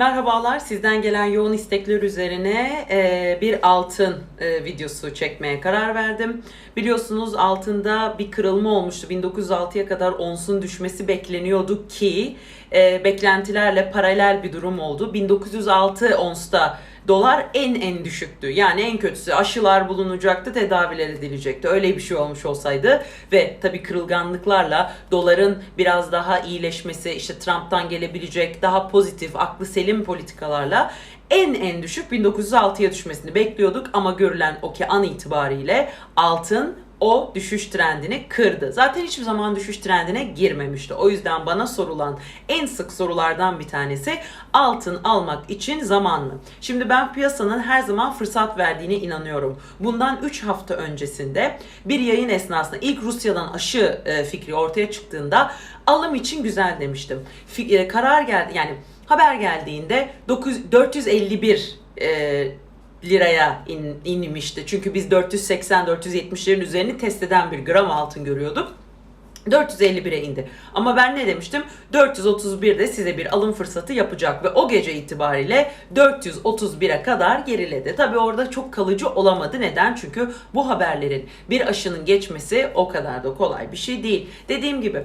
Merhabalar, sizden gelen yoğun istekler üzerine e, bir altın e, videosu çekmeye karar verdim. Biliyorsunuz altında bir kırılma olmuştu. 1906'ya kadar onsun düşmesi bekleniyordu ki e, beklentilerle paralel bir durum oldu. 1906 onsta dolar en en düşüktü. Yani en kötüsü aşılar bulunacaktı, tedaviler edilecekti. Öyle bir şey olmuş olsaydı ve tabii kırılganlıklarla doların biraz daha iyileşmesi, işte Trump'tan gelebilecek daha pozitif, aklı selim politikalarla en en düşük 1906'ya düşmesini bekliyorduk ama görülen o ki an itibariyle altın o düşüş trendini kırdı. Zaten hiçbir zaman düşüş trendine girmemişti. O yüzden bana sorulan en sık sorulardan bir tanesi altın almak için zaman mı? Şimdi ben piyasanın her zaman fırsat verdiğine inanıyorum. Bundan 3 hafta öncesinde bir yayın esnasında ilk Rusya'dan aşı e, fikri ortaya çıktığında alım için güzel demiştim. Fi- e, karar geldi yani haber geldiğinde 9, 451 e, liraya in, inmişti. Çünkü biz 480-470'lerin üzerini test eden bir gram altın görüyorduk. 451'e indi. Ama ben ne demiştim? 431'de size bir alım fırsatı yapacak ve o gece itibariyle 431'e kadar geriledi. Tabi orada çok kalıcı olamadı. Neden? Çünkü bu haberlerin bir aşının geçmesi o kadar da kolay bir şey değil. Dediğim gibi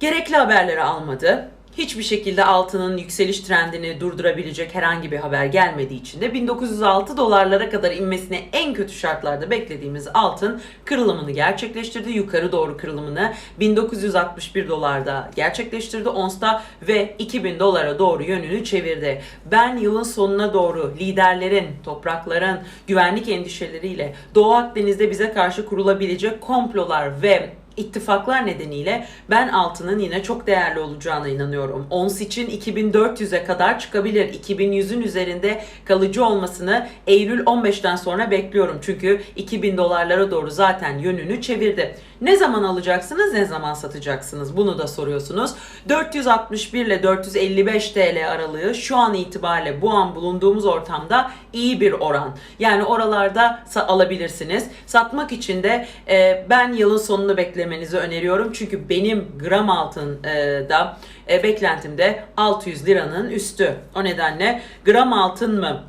gerekli haberleri almadı. Hiçbir şekilde altının yükseliş trendini durdurabilecek herhangi bir haber gelmediği için de 1906 dolarlara kadar inmesini en kötü şartlarda beklediğimiz altın kırılımını gerçekleştirdi. Yukarı doğru kırılımını 1961 dolarda gerçekleştirdi onsta ve 2000 dolara doğru yönünü çevirdi. Ben yılın sonuna doğru liderlerin, toprakların güvenlik endişeleriyle Doğu Akdeniz'de bize karşı kurulabilecek komplolar ve ittifaklar nedeniyle ben altının yine çok değerli olacağına inanıyorum. Ons için 2400'e kadar çıkabilir. 2100'ün üzerinde kalıcı olmasını Eylül 15'ten sonra bekliyorum. Çünkü 2000 dolarlara doğru zaten yönünü çevirdi. Ne zaman alacaksınız, ne zaman satacaksınız? Bunu da soruyorsunuz. 461 ile 455 TL aralığı şu an itibariyle bu an bulunduğumuz ortamda iyi bir oran. Yani oralarda alabilirsiniz. Satmak için de e, ben yılın sonunu beklemenizi öneriyorum. Çünkü benim gram altın e, da e, beklentimde 600 liranın üstü. O nedenle gram altın mı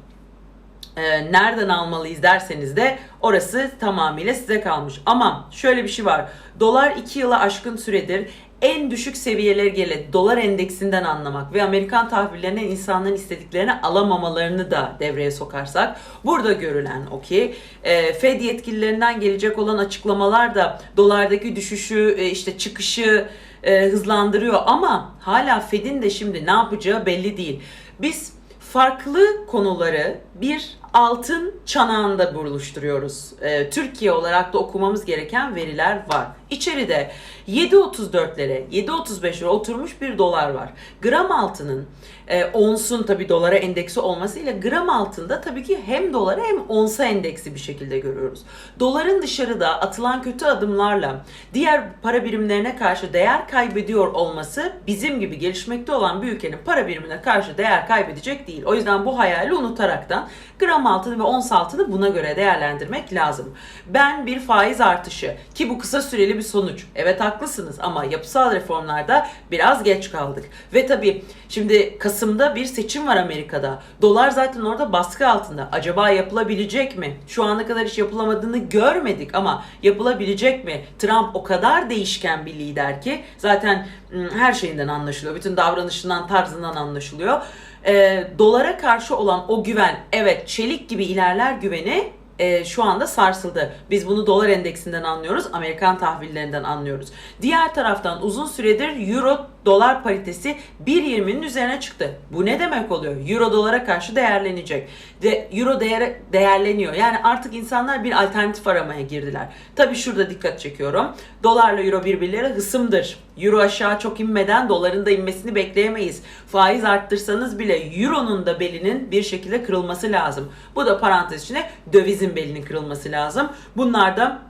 e, nereden almalıyız derseniz de orası tamamıyla size kalmış. Ama şöyle bir şey var. Dolar 2 yıla aşkın süredir en düşük seviyelere gele dolar endeksinden anlamak ve Amerikan tahvillerinden insanların istediklerini alamamalarını da devreye sokarsak burada görülen o ki e, Fed yetkililerinden gelecek olan açıklamalar da dolardaki düşüşü e, işte çıkışı hızlandırıyor ama hala Fed'in de şimdi ne yapacağı belli değil. Biz farklı konuları bir altın çanağında buluşturuyoruz. Ee, Türkiye olarak da okumamız gereken veriler var. İçeride 7.34'lere, 7.35'lere oturmuş bir dolar var. Gram altının e, onsun tabi dolara endeksi olmasıyla gram altında tabii ki hem dolara hem onsa endeksi bir şekilde görüyoruz. Doların dışarıda atılan kötü adımlarla diğer para birimlerine karşı değer kaybediyor olması bizim gibi gelişmekte olan bir ülkenin para birimine karşı değer kaybedecek değil. O yüzden bu hayali unutaraktan gram altını ve ons altını buna göre değerlendirmek lazım. Ben bir faiz artışı ki bu kısa süreli bir sonuç. Evet haklısınız ama yapısal reformlarda biraz geç kaldık. Ve tabii şimdi Kasım'da bir seçim var Amerika'da. Dolar zaten orada baskı altında. Acaba yapılabilecek mi? Şu ana kadar hiç yapılamadığını görmedik ama yapılabilecek mi? Trump o kadar değişken bir lider ki zaten ım, her şeyinden anlaşılıyor. Bütün davranışından, tarzından anlaşılıyor. Ee, dolara karşı olan o güven, evet çelik gibi ilerler güveni e, şu anda sarsıldı. Biz bunu dolar endeksinden anlıyoruz, Amerikan tahvillerinden anlıyoruz. Diğer taraftan uzun süredir euro dolar paritesi 1.20'nin üzerine çıktı. Bu ne demek oluyor? Euro dolara karşı değerlenecek. De, euro değer, değerleniyor. Yani artık insanlar bir alternatif aramaya girdiler. Tabii şurada dikkat çekiyorum. Dolarla euro birbirleri hısımdır. Euro aşağı çok inmeden doların da inmesini bekleyemeyiz. Faiz arttırsanız bile euronun da belinin bir şekilde kırılması lazım. Bu da parantez içine dövizin belinin kırılması lazım. Bunlar da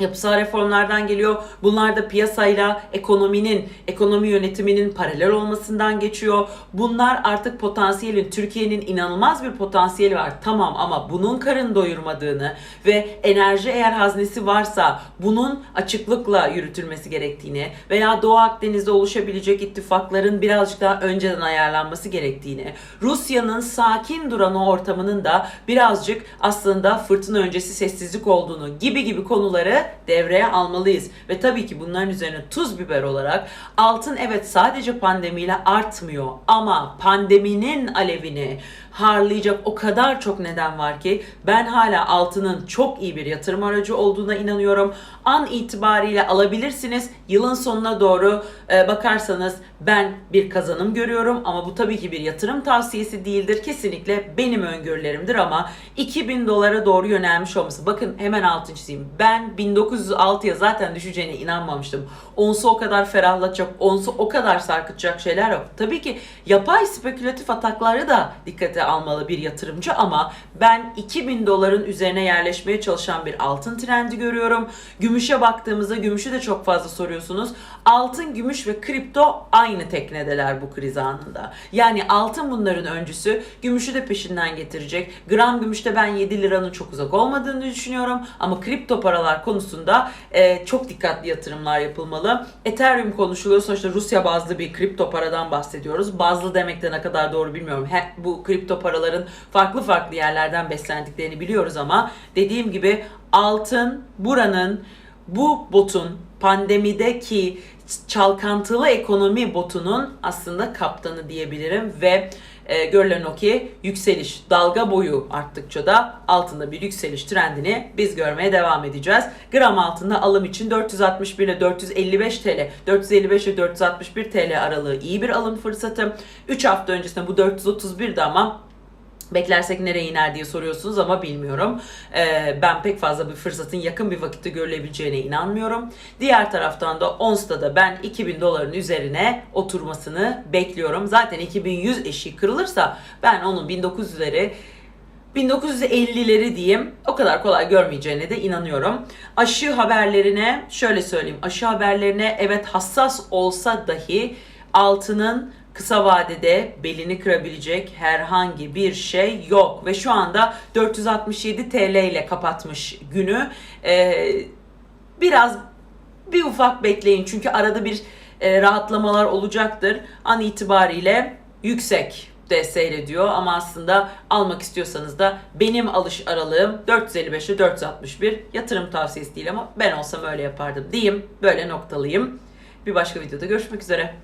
yapısal reformlardan geliyor. Bunlar da piyasayla ekonominin, ekonomi yönetiminin paralel olmasından geçiyor. Bunlar artık potansiyelin, Türkiye'nin inanılmaz bir potansiyeli var. Tamam ama bunun karın doyurmadığını ve enerji eğer haznesi varsa bunun açıklıkla yürütülmesi gerektiğini veya Doğu Akdeniz'de oluşabilecek ittifakların birazcık daha önceden ayarlanması gerektiğini, Rusya'nın sakin duran o ortamının da birazcık aslında fırtına öncesi sessizlik olduğunu gibi gibi konuları devreye almalıyız. Ve tabii ki bunların üzerine tuz biber olarak altın evet sadece pandemiyle artmıyor ama pandeminin alevini harlayacak o kadar çok neden var ki ben hala altının çok iyi bir yatırım aracı olduğuna inanıyorum. An itibariyle alabilirsiniz. Yılın sonuna doğru e, bakarsanız ben bir kazanım görüyorum ama bu tabii ki bir yatırım tavsiyesi değildir. Kesinlikle benim öngörülerimdir ama 2000 dolara doğru yönelmiş olması. Bakın hemen altın çizeyim. Ben 1906'ya zaten düşeceğine inanmamıştım. Onsu o kadar ferahlatacak, onsu o kadar sarkıtacak şeyler yok. Tabii ki yapay spekülatif atakları da dikkate almalı bir yatırımcı ama ben 2000 doların üzerine yerleşmeye çalışan bir altın trendi görüyorum. Gümüşe baktığımızda gümüşü de çok fazla soruyorsunuz. Altın, gümüş ve kripto aynı teknedeler bu kriz anında. Yani altın bunların öncüsü, gümüşü de peşinden getirecek. Gram gümüşte ben 7 liranın çok uzak olmadığını düşünüyorum ama kripto paralar konusunda e, çok dikkatli yatırımlar yapılmalı. Ethereum konuşuluyor. Sonuçta Rusya bazlı bir kripto paradan bahsediyoruz. Bazlı demek de ne kadar doğru bilmiyorum. He, bu kripto paraların farklı farklı yerlerden beslendiklerini biliyoruz ama dediğim gibi altın buranın bu botun pandemideki çalkantılı ekonomi botunun aslında kaptanı diyebilirim ve e, görülen o ki yükseliş dalga boyu arttıkça da altında bir yükseliş trendini biz görmeye devam edeceğiz. Gram altında alım için 461 ile 455 TL, 455 ile 461 TL aralığı iyi bir alım fırsatı. 3 hafta öncesinde bu 431'di ama Beklersek nereye iner diye soruyorsunuz ama bilmiyorum. Ee, ben pek fazla bir fırsatın yakın bir vakitte görülebileceğine inanmıyorum. Diğer taraftan da ONS'ta da ben 2000 doların üzerine oturmasını bekliyorum. Zaten 2100 eşiği kırılırsa ben onun 1900'leri 1950'leri diyeyim o kadar kolay görmeyeceğine de inanıyorum. Aşı haberlerine şöyle söyleyeyim. Aşı haberlerine evet hassas olsa dahi altının kısa vadede belini kırabilecek herhangi bir şey yok. Ve şu anda 467 TL ile kapatmış günü. Ee, biraz bir ufak bekleyin çünkü arada bir e, rahatlamalar olacaktır. An itibariyle yüksek de seyrediyor ama aslında almak istiyorsanız da benim alış aralığım 455'e 461 yatırım tavsiyesi değil ama ben olsam öyle yapardım diyeyim. Böyle noktalıyım. Bir başka videoda görüşmek üzere.